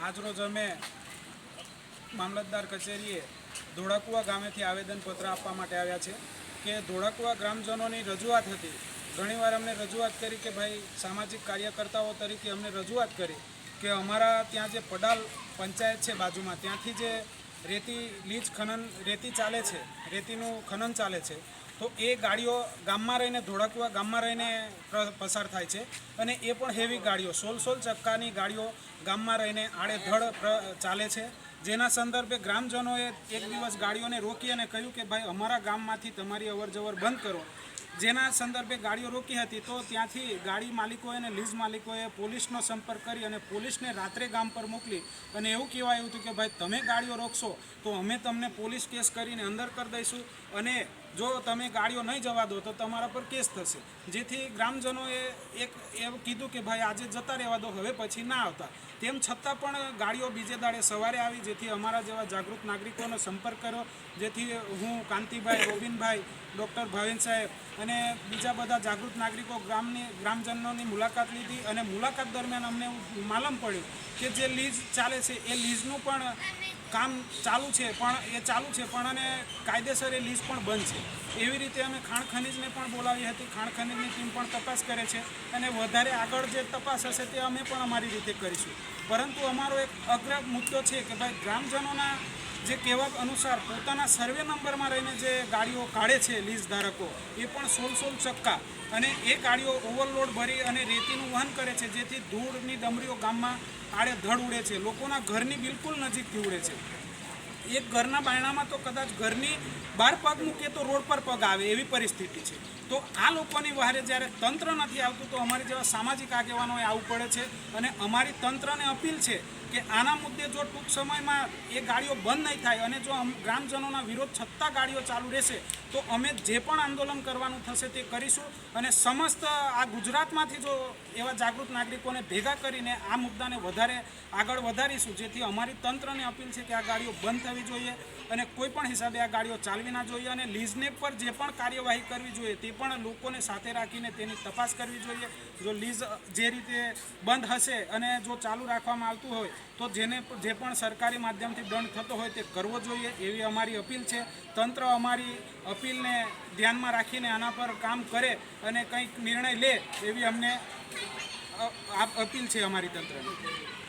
આજરોજ અમે મામલતદાર કચેરીએ ધોળાકુવા ગામેથી આવેદનપત્ર આપવા માટે આવ્યા છે કે ધોળાકુવા ગ્રામજનોની રજૂઆત હતી. ઘણીવાર અમને રજૂઆત કરી કે ભાઈ સામાજિક કાર્યકર્તાઓ તરીકે અમને રજૂઆત કરી કે અમારા ત્યાં જે પડાલ પંચાયત છે બાજુમાં, ત્યાંથી જે રેતી લીજ ખનન, રેતી ચાલે છે, રેતીનું ખનન ચાલે છે તો એ ગાડીઓ ગામમાં રહીને ધોળકવા ગામમાં રહીને પસાર થાય છે અને એ પણ હેવી ગાડીઓ. સોલ સોલ ચક્કાની ગાડીઓ ગામમાં રહીને આડેધડ ચાલે છે. જેના સંદર્ભે ગ્રામજનોએ એક દિવસ ગાડીઓને રોકી અને કહ્યું કે, ભાઈ, અમારા ગામમાંથી તમારી અવરજવર બંધ કરો. જેના સંદર્ભે ગાડીઓ રોકી હતી, તો ત્યાંથી ગાડી માલિકોએ અને લીઝ માલિકોએ પોલીસનો સંપર્ક કરી અને પોલીસને રાત્રે ગામ પર મોકલી અને એવું કહેવાયું હતું કે, ભાઈ, તમે ગાડીઓ રોકશો, તો અમે તમને પોલીસ કેસ કરીને અંદર કરી દઈશું અને જો તમે ગાડીઓ નહીં જવા દો, તો તમારા પર કેસ થશે. જેથી ગ્રામજનોએ એક એવું કીધું કે, ભાઈ, આજે જતા રહેવા દો, હવે પછી ના આવતા. તેમ છતાં પણ ગાડીઓ બીજે દાડે સવારે આવી, જેથી અમારા જેવા જાગૃત નાગરિકોનો સંપર્ક કર્યો. જેથી હું કાંતિભાઈ ગોવિંદભાઈ ડૉક્ટર ભાવિન સાહેબ અને બીજા બધા જાગૃત નાગરિકો ગ્રામની ગ્રામજનોની મુલાકાત લીધી અને મુલાકાત દરમિયાન અમને માલમ પડ્યું કે જે લીઝ ચાલે છે, એ લીઝનું પણ કામ ચાલુ છે, પણ એ ચાલુ છે, પણ અને કાયદેસર એ લીઝ પણ બંધ છે. એવી રીતે અમે ખાણ ખનીજને પણ બોલાવી હતી, ખાણ ખનીજની ટીમ પણ તપાસ કરે છે અને વધારે આગળ જે તપાસ હશે તે અમે પણ અમારી રીતે કરીશું. પરંતુ અમારો એક અગ્ર મુદ્દો છે કે ભાઈ ગ્રામજનોના જે કહેવા અનુસાર પોતાના સર્વે નંબરમાં રહીને જે ગાડીઓ કાઢે છે લીઝ ધારકો, એ પણ સોળ સોળ ચક્કા. અને એ ગાડીઓ ઓવરલોડ ભરી અને રેતીનું વહન કરે છે, જેથી ધૂળની ડમરીઓ ગામમાં આડે ધડ ઉડે છે. લોકોના ઘરની બિલકુલ નજીકથી ઉડે છે. એક ઘરના બાયણામાં તો કદાચ ઘરની બહાર પગ મૂકે તો રોડ પર પગ આવે એવી પરિસ્થિતિ છે. તો આ લોકોની વહારે જ્યારે તંત્ર નથી આવતું, તો અમારી જેવા સામાજિક આગેવાનોએ આવવું પડે છે. અને અમારી તંત્રને અપીલ છે કે આના મુદ્દે જો ટૂંક સમયમાં એ ગાડીઓ બંધ નહીં થાય અને જો ગ્રામજનોના વિરોધ છતાં ગાડીઓ ચાલુ રહેશે, તો અમે જે પણ આંદોલન કરવાનું થશે તે કરીશું. અને સમસ્ત આ ગુજરાતમાંથી જો એવા જાગૃત નાગરિકોને ભેગા કરીને આ મુદ્દાને વધારે આગળ વધારીશું, જેથી અમારી તંત્રને અપીલ છે કે આ ગાડીઓ બંધ થવી જોઈએ. અને કોઈ પણ હિસાબે આ ગાડીઓ ચાલવી ના જોઈએ અને લીઝને પર જે પણ કાર્યવાહી કરવી જોઈએ તે પણ લોકોને સાથે રાખીને તેની તપાસ કરવી જોઈએ. જો લીઝ જે રીતે બંધ હશે અને જો ચાલુ રાખવામાં આવતું હોય, તો જેને જે પણ સરકારી માધ્યમથી દંડ થતો હોય તે કરવો જોઈએ એવી અમારી અપીલ છે. તંત્ર અમારી અપીલને ધ્યાનમાં રાખીને આના પર કામ કરે અને કંઈક નિર્ણય લે એવી અમને અપીલ છે અમારી તંત્રની.